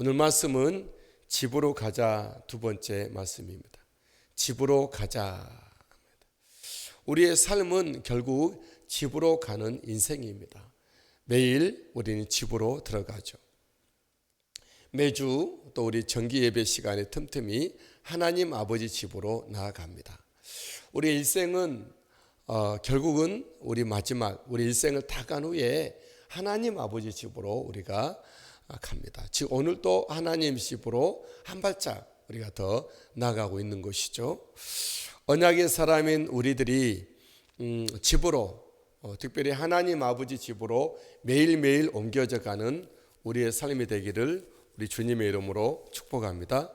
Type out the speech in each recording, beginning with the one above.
오늘 말씀은 집으로 가자 두 번째 말씀입니다. 집으로 가자. 우리의 삶은 결국 집으로 가는 인생입니다. 매일 우리는 집으로 들어가죠. 매주 또 우리 정기 예배 시간에 틈틈이 하나님 아버지 집으로 나아갑니다. 우리 일생은 어, 결국은 우리 마지막 우리 일생을 다 간 후에 하나님 아버지 집으로 우리가 갑니다. 즉 오늘 또 하나님 집으로 한 발짝 우리가 더 나가고 있는 것이죠. 언약의 사람인 우리들이 음, 집으로 어, 특별히 하나님 아버지 집으로 매일매일 옮겨져 가는 우리의 삶이 되기를 우리 주님의 이름으로 축복합니다.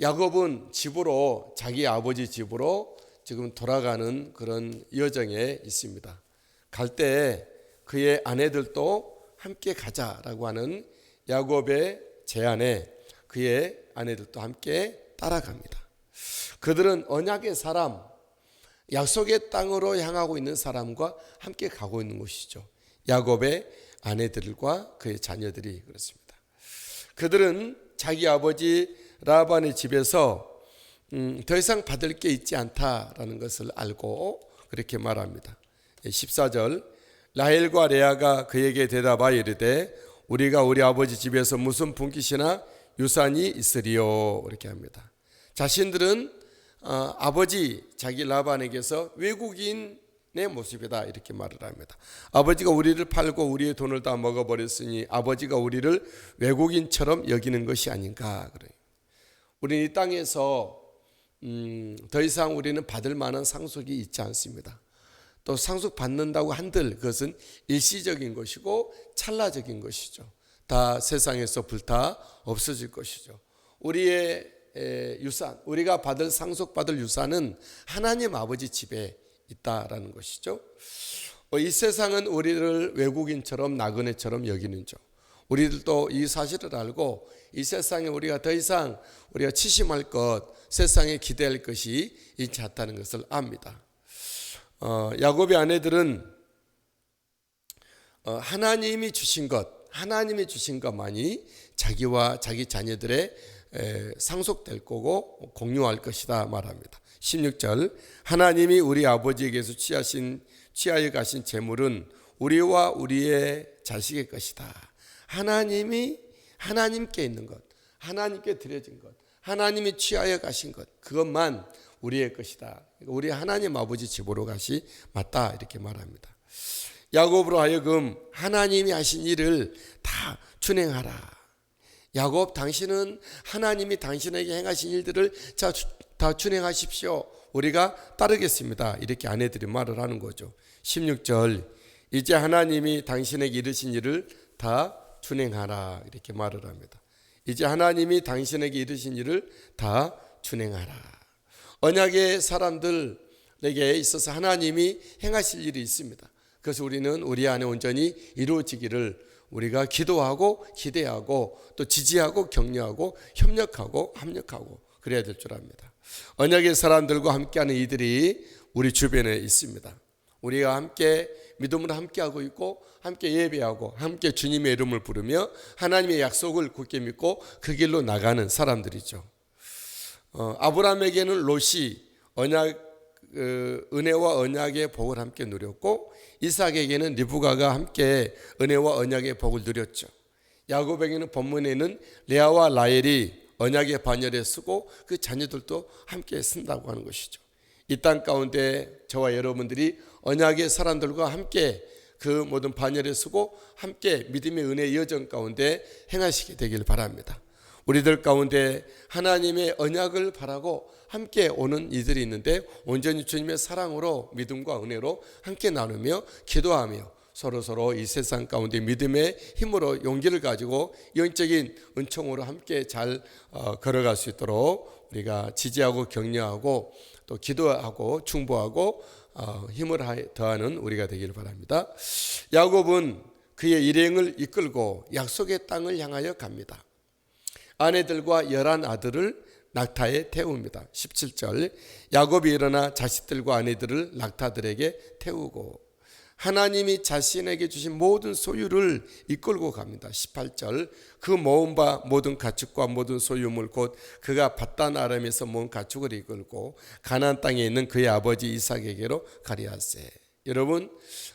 야곱은 집으로 자기 아버지 집으로 지금 돌아가는 그런 여정에 있습니다. 갈 때 그의 아내들도 함께 가자라고 하는 야곱의 제안에 그의 아내들도 함께 따라갑니다. 그들은 언약의 사람, 약속의 땅으로 향하고 있는 사람과 함께 가고 있는 것이죠. 야곱의 아내들과 그의 자녀들이 그렇습니다. 그들은 자기 아버지 라반의 집에서 음, 더 이상 받을 게 있지 않다라는 것을 알고 그렇게 말합니다. 14절 라헬과 레아가 그에게 대답하여 이르되 우리가 우리 아버지 집에서 무슨 분깃이나 유산이 있으리요 이렇게 합니다. 자신들은 어, 아버지 자기 라반에게서 외국인의 모습이다 이렇게 말을 합니다. 아버지가 우리를 팔고 우리의 돈을 다 먹어버렸으니 아버지가 우리를 외국인처럼 여기는 것이 아닌가 그래요. 우리 이 땅에서 음, 더 이상 우리는 받을 만한 상속이 있지 않습니다. 또 상속 받는다고 한들 그것은 일시적인 것이고 찰나적인 것이죠. 다 세상에서 불타 없어질 것이죠. 우리의 유산, 우리가 받을 상속 받을 유산은 하나님 아버지 집에 있다라는 것이죠. 어, 이 세상은 우리를 외국인처럼 나그네처럼 여기는 죠. 우리들도 이 사실을 알고 이 세상에 우리가 더 이상 우리가 치심할 것, 세상에 기대할 것이 있지 않다는 것을 압니다. 어, 야곱의 아내들은 어, 하나님이 주신 것, 하나님이 주신 것만이 자기와 자기 자녀들의 에, 상속될 거고 공유할 것이다 말합니다. 16절 하나님이 우리 아버지에게서 취하신 취하여 가신 재물은 우리와 우리의 자식의 것이다. 하나님이 하나님께 있는 것, 하나님께 드려진 것, 하나님이 취하여 가신 것, 그것만 우리의 것이다. 우리 하나님 아버지 집으로 가시 맞다 이렇게 말합니다. 야곱으로 하여금 하나님이 하신 일을 다 준행하라. 야곱 당신은 하나님이 당신에게 행하신 일들을 다 준행하십시오. 우리가 따르겠습니다. 이렇게 아내들이 말을 하는 거죠. 16절 이제 하나님이 당신에게 이르신 일을 다 준행하라 이렇게 말을 합니다. 이제 하나님이 당신에게 이르신 일을 다 준행하라. 언약의 사람들에게 있어서 하나님이 행하실 일이 있습니다. 그래서 우리는 우리 안에 온전히 이루어지기를 우리가 기도하고 기대하고 또 지지하고 격려하고 협력하고 합력하고 그래야 될 줄 압니다. 언약의 사람들과 함께하는 이들이 우리 주변에 있습니다. 우리가 함께 믿음으로 함께하고 있고 함께 예배하고 함께 주님의 이름을 부르며 하나님의 약속을 굳게 믿고 그 길로 나가는 사람들이죠. 어, 아브라함에게는 롯이 언약 그 은혜와 언약의 복을 함께 누렸고 이삭에게는 리브가가 함께 은혜와 언약의 복을 누렸죠. 야곱에게는 본문에는 레아와 라헬이 언약의 반열에 쓰고 그 자녀들도 함께 쓴다고 하는 것이죠. 이 땅 가운데 저와 여러분들이 언약의 사람들과 함께 그 모든 반열에 쓰고 함께 믿음의 은혜 여정 가운데 행하시게 되길 바랍니다. 우리들 가운데 하나님의 언약을 바라고 함께 오는 이들이 있는데 온전히 주님의 사랑으로 믿음과 은혜로 함께 나누며 기도하며 서로 서로 이 세상 가운데 믿음의 힘으로 용기를 가지고 영적인 은총으로 함께 잘 어, 걸어갈 수 있도록 우리가 지지하고 격려하고 또 기도하고 충보하고 어, 힘을 더하는 우리가 되기를 바랍니다. 야곱은 그의 일행을 이끌고 약속의 땅을 향하여 갑니다. 아내들과 열한 아들을 낙타에 태웁니다. 17절 야곱이 일어나 자식들과 아내들을 낙타들에게 태우고 하나님이 자신에게 주신 모든 소유를 이끌고 갑니다. 18절 그 모은 바 모든 가축과 모든 소유물 곧 그가 바단 아람에서 모은 가축을 이끌고 가나안 땅에 있는 그의 아버지 이삭에게로 가리하세. 여러분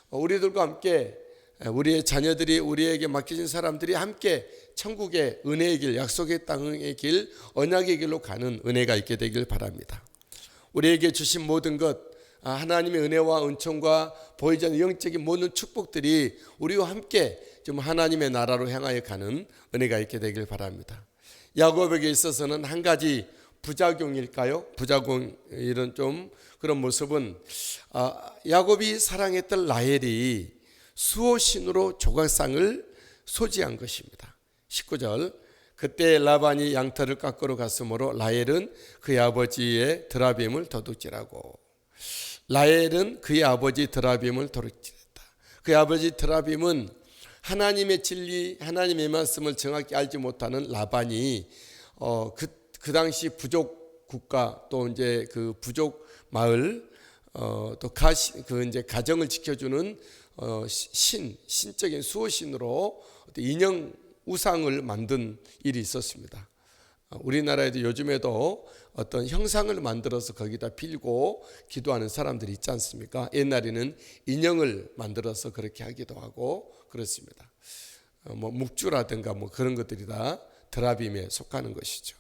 우리들과 함께 우리의 자녀들이 우리에게 맡겨진 사람들이 함께 천국의 은혜의 길, 약속의 땅의 길, 언약의 길로 가는 은혜가 있게 되길 바랍니다. 우리에게 주신 모든 것 아, 하나님의 은혜와 은총과 보이지 않는 영적인 모든 축복들이 우리와 함께 좀 하나님의 나라로 향하여 가는 은혜가 있게 되길 바랍니다. 야곱에게 있어서는 한 가지 부작용일까요? 부작용 이런 좀 그런 모습은 아, 야곱이 사랑했던 라헬이 수호신으로 조각상을 소지한 것입니다. 19절 그때 라반이 양털을 깎으러 갔으므로 라헬은 그의 아버지의 드라빔을 도둑질하고 라헬은 그의 아버지 드라빔을 도둑질했다. 그의 아버지 드라빔은 하나님의 진리, 하나님의 말씀을 정확히 알지 못하는 라반이 어, 그, 그 당시 부족 국가 또 이제 그 부족 마을 어, 또 가, 그 이제 가정을 지켜주는 어, 신, 신적인 수호신으로 인형 우상을 만든 일이 있었습니다. 어, 우리나라에도 요즘에도 어떤 형상을 만들어서 거기다 빌고 기도하는 사람들이 있지 않습니까? 옛날에는 인형을 만들어서 그렇게 하기도 하고 그렇습니다. 어, 뭐 묵주라든가 뭐 그런 것들이 다 드라빔에 속하는 것이죠.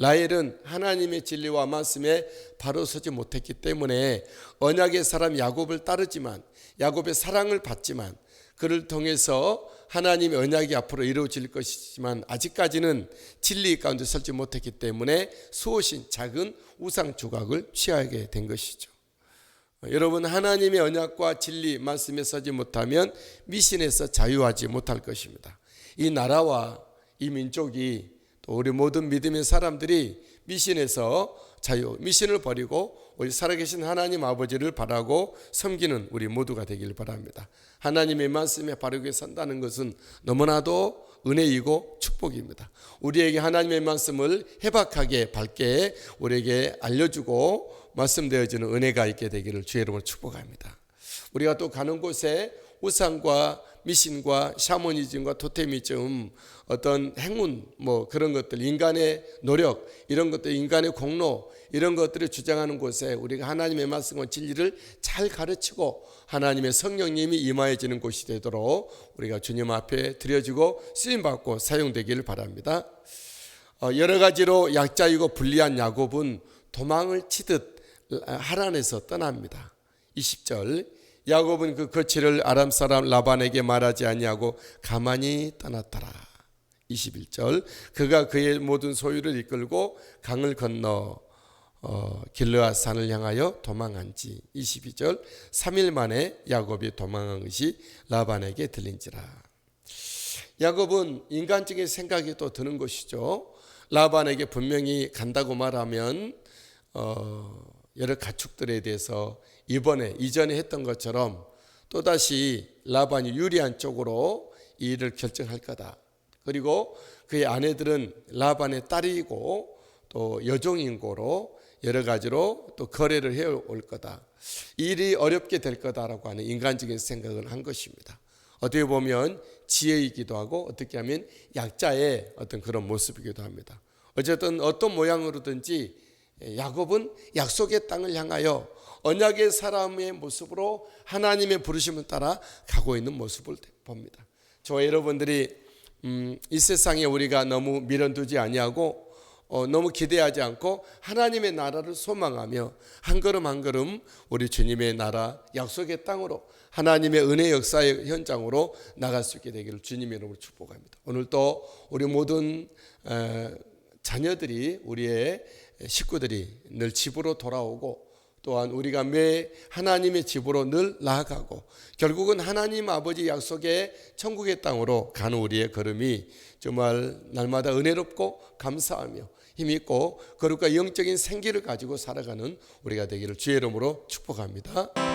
라헬은 하나님의 진리와 말씀에 바로 서지 못했기 때문에 언약의 사람 야곱을 따르지만 야곱의 사랑을 받지만 그를 통해서 하나님의 언약이 앞으로 이루어질 것이지만 아직까지는 진리 가운데 설지 못했기 때문에 수호신 작은 우상 조각을 취하게 된 것이죠. 여러분 하나님의 언약과 진리 말씀에 서지 못하면 미신에서 자유하지 못할 것입니다. 이 나라와 이 민족이 또 우리 모든 믿음의 사람들이 미신에서 자유, 미신을 버리고 우리 살아계신 하나님 아버지를 바라고 섬기는 우리 모두가 되길 바랍니다. 하나님의 말씀에 바르게 산다는 것은 너무나도 은혜이고 축복입니다. 우리에게 하나님의 말씀을 해박하게 밝게 우리에게 알려주고 말씀되어지는 은혜가 있게 되기를 주의 이름으로 축복합니다. 우리가 또 가는 곳에 우상과 미신과 샤머니즘과 토테미즘 어떤 행운 뭐 그런 것들 인간의 노력 이런 것들 인간의 공로 이런 것들을 주장하는 곳에 우리가 하나님의 말씀과 진리를 잘 가르치고 하나님의 성령님이 임하여지는 곳이 되도록 우리가 주님 앞에 드려지고 쓰임 받고 사용되기를 바랍니다. 어, 여러 가지로 약자이고 불리한 야곱은 도망을 치듯 하란에서 떠납니다. 20절 야곱은 그 거취를 아람 사람 라반에게 말하지 아니하고 가만히 떠났더라. 21절 그가 그의 모든 소유를 이끌고 강을 건너 어, 길르앗 산을 향하여 도망한지 22절 3일 만에 야곱이 도망한 것이 라반에게 들린지라. 야곱은 인간적인 생각이 또 드는 것이죠. 라반에게 분명히 간다고 말하면 어, 여러 가축들에 대해서 이번에 이전에 했던 것처럼 또다시 라반이 유리한 쪽으로 이 일을 결정할 거다. 그리고 그의 아내들은 라반의 딸이고 또 여종인 거로 여러 가지로 또 거래를 해올 거다. 일이 어렵게 될 거다라고 하는 인간적인 생각을 한 것입니다. 어떻게 보면 지혜이기도 하고 어떻게 하면 약자의 어떤 그런 모습이기도 합니다. 어쨌든 어떤 모양으로든지 야곱은 약속의 땅을 향하여 언약의 사람의 모습으로 하나님의 부르심을 따라 가고 있는 모습을 봅니다. 저 여러분들이 음, 이 세상에 우리가 너무 밀어두지 아니하고 어, 너무 기대하지 않고 하나님의 나라를 소망하며 한 걸음 한 걸음 우리 주님의 나라 약속의 땅으로 하나님의 은혜 역사의 현장으로 나갈 수 있게 되기를 주님의 이름으로 축복합니다. 오늘 또 우리 모든 에, 자녀들이 우리의 식구들이 늘 집으로 돌아오고 또한 우리가 매 하나님의 집으로 늘 나아가고 결국은 하나님 아버지 약속의 천국의 땅으로 가는 우리의 걸음이 정말 날마다 은혜롭고 감사하며 힘있고 거룩과 영적인 생기를 가지고 살아가는 우리가 되기를 주의 이름으로 축복합니다.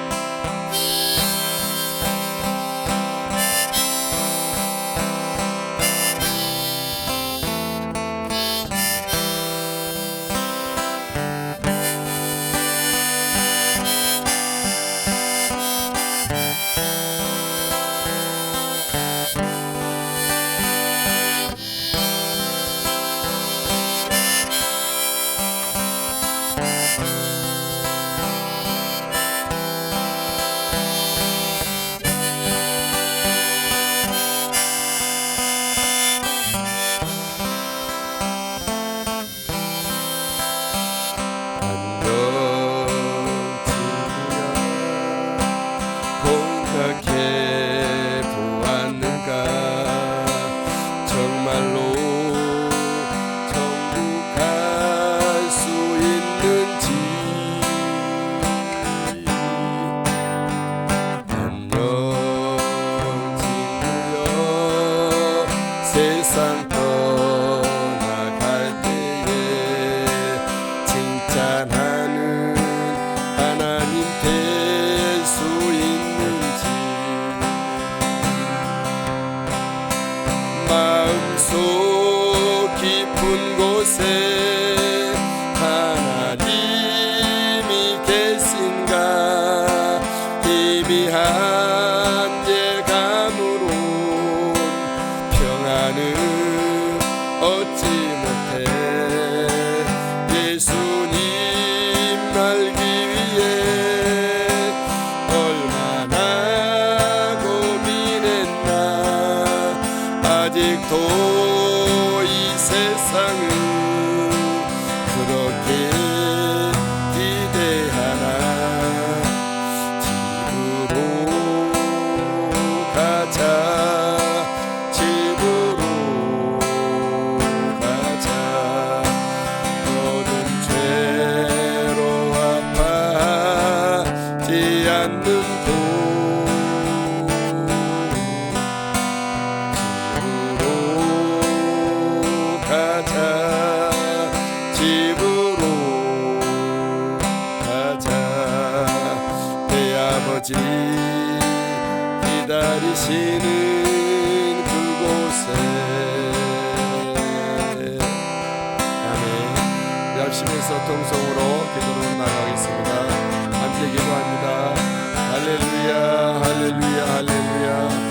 sun. 계시는 그곳에. 아멘. 열심히서 통성으로 기도로 나가겠습니다. 함께 기도합니다. 할렐루야 할렐루야 할렐루야.